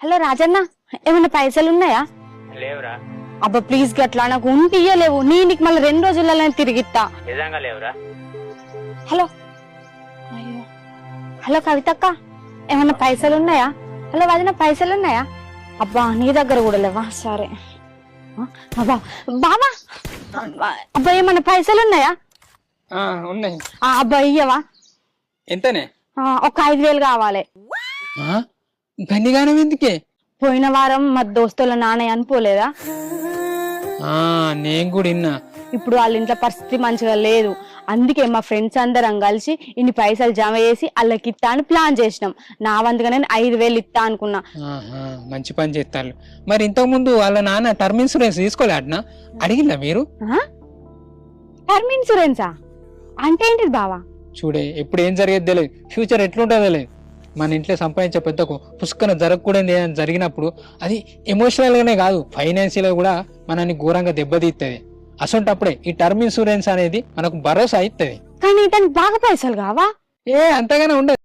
Hello Rajanna ఏమైనా పైసలు ఉన్నాయా లేవురా. అబ్బా ప్లీజ్ గట్లా నాకు ఉండి ఇయ్యలేవు నీ నీకు మళ్ళీ రెండు రోజులలో తిరిగిత్తా. నిజంగా లేవురా. హలో. అయ్యో. హలో కవితక్క ఏమన్నా పైసలు ఉన్నాయా హలో వదిన పైసలు ఉన్నాయా అబ్బా నీ దగ్గర కూడా లేవా? సరే. ఆ, అబ్బా బావా. అబ్బా ఏమన్నా పైసలు ఉన్నాయా ఆ, ఉన్నాయి. ఆ, అబ్బా ఇయ్యవా? ఎంతనే? ఆ, ఒక ఐదు వేలు కావాలి. గనిగానం ఎందుకే? పోయిన వారం మా దోస్తుల నాన్నయ్య అనిపోలేదా ఆ, నేను కూడా విన్నా. ఇప్పుడు వాళ్ళ ఇంట్లో పరిస్థితి మంచిగా లేదు. అందుకే మా ఫ్రెండ్స్ అందరం కలిసి ఇన్ని పైసలు జమ చేసి వాళ్ళకి ఇత్తా అని ప్లాన్ చేసినాం. నా వంతుగా నేను ఐదు వేలు ఇత్తా అనుకున్నా. ఆహా, మంచి పని చేస్తారు మరి ఇంతకు ముందు వాళ్ళ నాన్న టర్మ్ ఇన్సూరెన్స్ తీసుకోలే అట్నా అడిగిందా మీరు? టర్మ్ ఇన్సూరెన్సా? అంటే ఏంటిది బావా? చూడే ఎప్పుడు ఏం జరిగేది తెలియదు ఫ్యూచర్ ఎట్లుంటుందో తెలియదు మన ఇంట్లో సంపాదించే పెద్దకు పుష్కన జరగకూడదు జరిగినప్పుడు అది ఎమోషనల్ గానే కాదు ఫైనాన్షియల్ కూడా మనల్ని ఘోరంగా దెబ్బతీస్తుంది అసొంటప్పుడే ఈ టర్మ్ ఇన్సూరెన్స్ అనేది మనకు భరోసా ఇస్తుంది కానీ దానికి బాగా పైసలు కావా? ఏ అంతగానే ఉండదు.